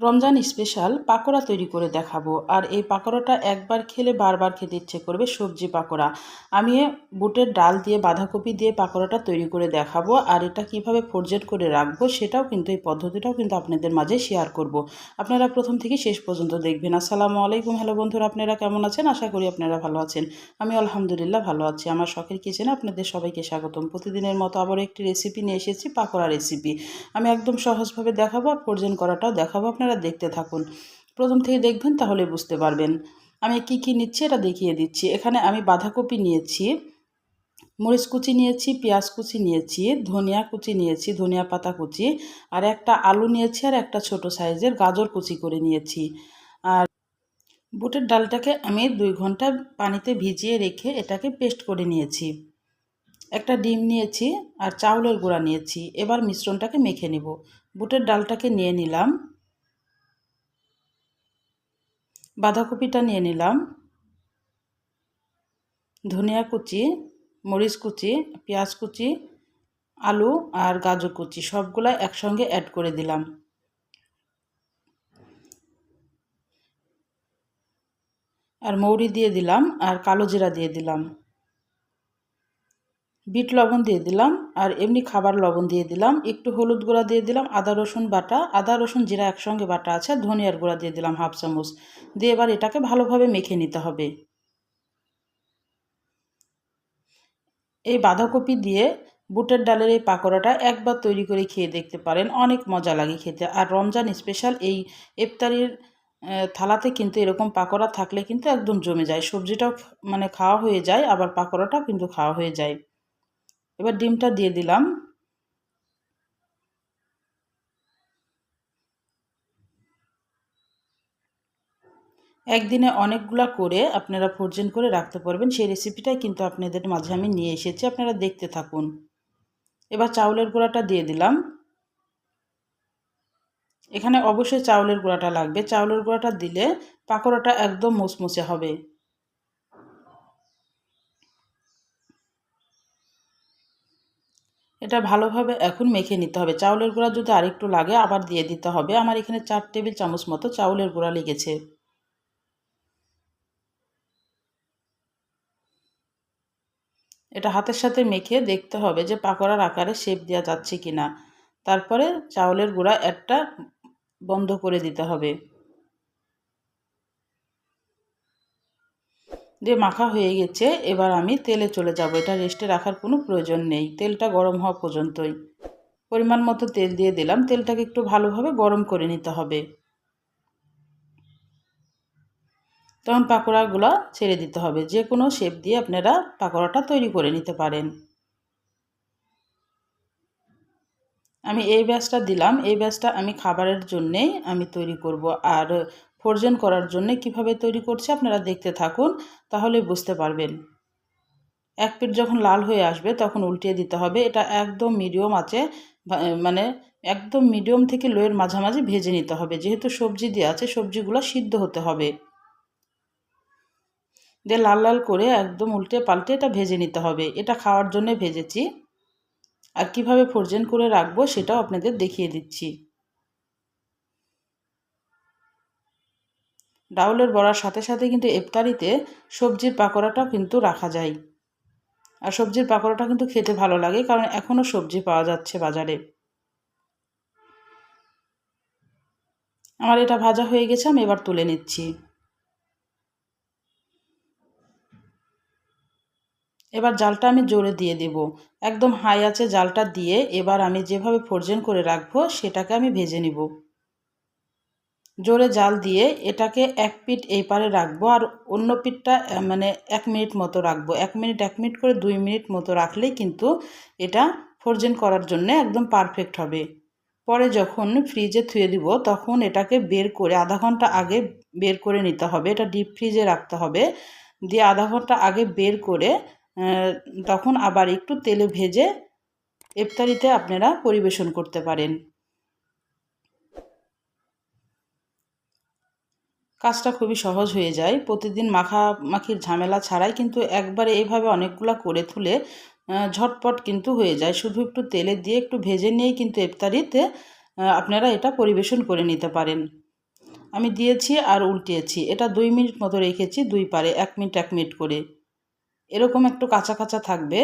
Ramzan special pakora তৈরি করে দেখাবো। আর এই পাকোড়াটা একবার খেলে বারবার খেতে ইচ্ছে করবে সবজি পাকোড়া। আমি বুটের ডাল দিয়ে বাঁধাকপি দিয়ে পাকোড়াটা তৈরি করে দেখাবো আর এটা কীভাবে ফোরজেট করে রাখব সেটাও কিন্তু, এই পদ্ধতিটাও কিন্তু আপনাদের মাঝে শেয়ার করব। আপনারা প্রথম থেকে শেষ পর্যন্ত দেখবেন। আসসালামু আলাইকুম। হ্যালো বন্ধুরা, আপনারা কেমন আছেন? আশা করি আপনারা ভালো আছেন। আমি আলহামদুলিল্লাহ ভালো আছি। আমার শখের কিচেনে আপনাদের সবাইকে স্বাগতম। প্রতিদিনের মতো আবার একটি রেসিপি নিয়ে এসেছি, পাকোড়া রেসিপি আমি একদম সহজভাবে দেখাবো আর ফোরজেন করাটাও দেখাবো। আপনারা আপনারা দেখতে থাকুন। প্রথম থেকে দেখবেন তাহলে বুঝতে পারবেন। আমি কি কি নিচ্ছি এটা দেখিয়ে দিচ্ছি। এখানে আমি বাঁধাকপি নিয়েছি, মরিচ কুচি নিয়েছি, পেঁয়াজ কুচি নিয়েছি, ধনিয়া কুচি নিয়েছি, ধনিয়া পাতা কুচি, আর একটা আলু নিয়েছি আর একটা ছোট সাইজের গাজর কুচি করে নিয়েছি। আর বুটের ডালটাকে আমি দুই ঘণ্টা পানিতে ভিজিয়ে রেখে এটাকে পেস্ট করে নিয়েছি। একটা ডিম নিয়েছি আর চাউলের গুঁড়া নিয়েছি। এবার মিশ্রণটাকে মেখে নেব। বুটের ডালটাকে নিয়ে নিলাম। বাঁধাকপিটা নিয়ে নিলাম। ধনিয়া কুচি, মরিচ কুচি, পেঁয়াজ কুচি, আলু আর গাজর কুচি সবগুলা একসঙ্গে অ্যাড করে দিলাম। আর মৌরি দিয়ে দিলাম আর কালো জিরা দিয়ে দিলাম। বিট লবণ দিয়ে দিলাম আর এমনি খাবার লবণ দিয়ে দিলাম। একটু হলুদ গুঁড়া দিয়ে দিলাম, আদা, রসুন বাটা। আদা, রসুন জিরা একসঙ্গে বাটা আছে, ধনিয়ার গুঁড়া দিয়ে দিলাম হাফ চামচ। দিয়ে এবার এটাকে ভালোভাবে মেখে নিতে হবে। এই বাঁধাকপি দিয়ে বুটের ডালের এই পাকোড়াটা একবার তৈরি করে খেয়ে দেখতে পারেন, অনেক মজা লাগে খেতে। আর রমজান স্পেশাল এই ইফতারির থালাতে কিন্তু এরকম পাকোড়া থাকলে কিন্তু একদম জমে যায়। সবজিটাও মানে খাওয়া হয়ে যায়, আবার পাকোড়াটাও কিন্তু খাওয়া হয়ে যায়। এবার ডিমটা দিয়ে দিলাম। একদিনে অনেকগুলা করে আপনারা ফোরজেন করে রাখতে পারবেন। সেই রেসিপিটাই কিন্তু আপনাদের মাঝে আমি নিয়ে এসেছি, আপনারা দেখতে থাকুন। এবার চাউলের গুঁড়াটা দিয়ে দিলাম। এখানে অবশ্যই চাউলের গুঁড়াটা লাগবে। চাউলের গুঁড়াটা দিলে পাকোড়াটা একদম মুসমুসে হবে। এটা ভালোভাবে এখন মেখে নিতে হবে। চাউলের গুঁড়া যদি আরেকটু লাগে, আবার দিয়ে দিতে হবে। আমার এখানে চার টেবিল চামচ মতো চাউলের গুঁড়া লেগেছে। এটা হাতের সাথে মেখে দেখতে হবে যে পাকোড়ার আকারে শেপ দেওয়া যাচ্ছে কি না তারপরে চাউলের গুঁড়া একটা বন্ধ করে দিতে হবে। দিয়ে মাখা হয়ে গেছে। এবার আমি তেলে চলে যাব। এটা রেস্টে রাখার কোনো প্রয়োজন নেই। তেলটা গরম হওয়া পর্যন্তই। পরিমাণ মতো তেল দিয়ে দিলাম। তেলটাকে একটু ভালোভাবে গরম করে নিতে হবে। তখন পাকোড়াগুলো ছেড়ে দিতে হবে। যে কোনো শেপ দিয়ে আপনারা পাকোড়াটা তৈরি করে নিতে পারেন। আমি এই ব্যাসটা দিলাম। এই ব্যাসটা আমি খাবারের জন্যেই আমি তৈরি করব। আর ফোরজেন করার জন্য কীভাবে তৈরি করছে আপনারা দেখতে থাকুন তাহলে বুঝতে পারবেন। এক পিঠ যখন লাল হয়ে আসবে, তখন উল্টিয়ে দিতে হবে। এটা একদম মিডিয়াম আছে মানে একদম মিডিয়াম থেকে লোয়ের মাঝামাঝি ভেজে নিতে হবে। যেহেতু সবজি দিয়ে আছে, সবজিগুলো সিদ্ধ হতে হবে। দিয়ে লাল লাল করে একদম উল্টে পাল্টে এটা ভেজে নিতে হবে। এটা খাওয়ার জন্য ভেজেছি। আর কীভাবে ফোরজেন করে রাখব সেটাও আপনাদের দেখিয়ে দিচ্ছি। ডাউলের বড়ার সাথে সাথে কিন্তু ইফতারিতে সবজির পাকোড়াটাও কিন্তু রাখা যায়। আর সবজির পাকোড়াটা কিন্তু খেতে ভালো লাগে, কারণ এখনও সবজি পাওয়া যাচ্ছে বাজারে। আমার এটা ভাজা হয়ে গেছে, আমি এবার তুলে নিচ্ছি। এবার জালটা আমি জোরে দিয়ে দেব। একদম হাই আছে জালটা দিয়ে এবার আমি যেভাবে ফোরজেন করে রাখব, সেটাকে আমি ভেজে নিব। জোরে জাল দিয়ে এটাকে এক পিঠ এই পারে রাখব আর অন্য পিঠটা মানে এক মিনিট মতো রাখব। এক মিনিট এক মিনিট করে দুই মিনিট মতো রাখলেই কিন্তু এটা ফোরজেন করার জন্য একদম পারফেক্ট হবে। পরে যখন ফ্রিজে থুয়ে দিব, তখন এটাকে বের করে আধা ঘণ্টা আগে বের করে নিতে হবে। এটা ডিপ ফ্রিজে রাখতে হবে। দিয়ে আধা ঘণ্টা আগে বের করে তখন আবার একটু তেলে ভেজে ইফতারিতে আপনারা পরিবেশন করতে পারেন। কাজটা খুবই সহজ হয়ে যায়। প্রতিদিন মাখামাখির ঝামেলা ছাড়াই কিন্তু একবারে এভাবে অনেকগুলো করে তুলে ঝটপট কিন্তু হয়ে যায়। শুধু একটু তেলে দিয়ে একটু ভেজে নিয়েই কিন্তু ইফতারিতে আপনারা এটা পরিবেশন করে নিতে পারেন। আমি দিয়েছি আর উল্টিয়েছি। এটা দুই মিনিট মতো রেখেছি দুই পারে, এক মিনিট এক মিনিট করে। এরকম একটু কাঁচা কাঁচা থাকবে।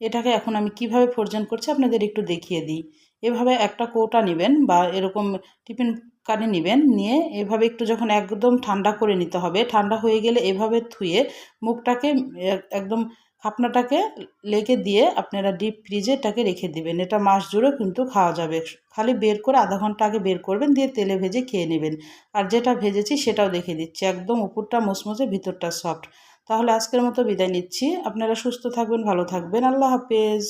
এটাকে এখন আমি কীভাবে ফোরজন করছি আপনাদের একটু দেখিয়ে দিই। এভাবে একটা কৌটা নেবেন বা এরকম টিফিন কানে নেবেন, নিয়ে এভাবে একটু যখন একদম ঠান্ডা করে নিতে হবে, ঠান্ডা হয়ে গেলে এভাবে ধুয়ে মুখটাকে একদম খাপনাটাকে লেগে দিয়ে আপনারা ডিপ ফ্রিজে এটাকে রেখে দিবেন। এটা মাস জুড়ে কিন্তু খাওয়া যাবে। খালি বের করে আধা ঘণ্টা আগে বের করবেন, দিয়ে তেলে ভেজে খেয়ে নেবেন। আর যেটা ভেজেছি সেটাও দেখে দিচ্ছি। একদম উপরটা মুচমুচে, ভিতরটা সফট। তাহলে আজকের মতো বিদায় নিচ্ছি। আপনারা সুস্থ থাকবেন ভালো থাকবেন। আল্লাহ হাফেজ।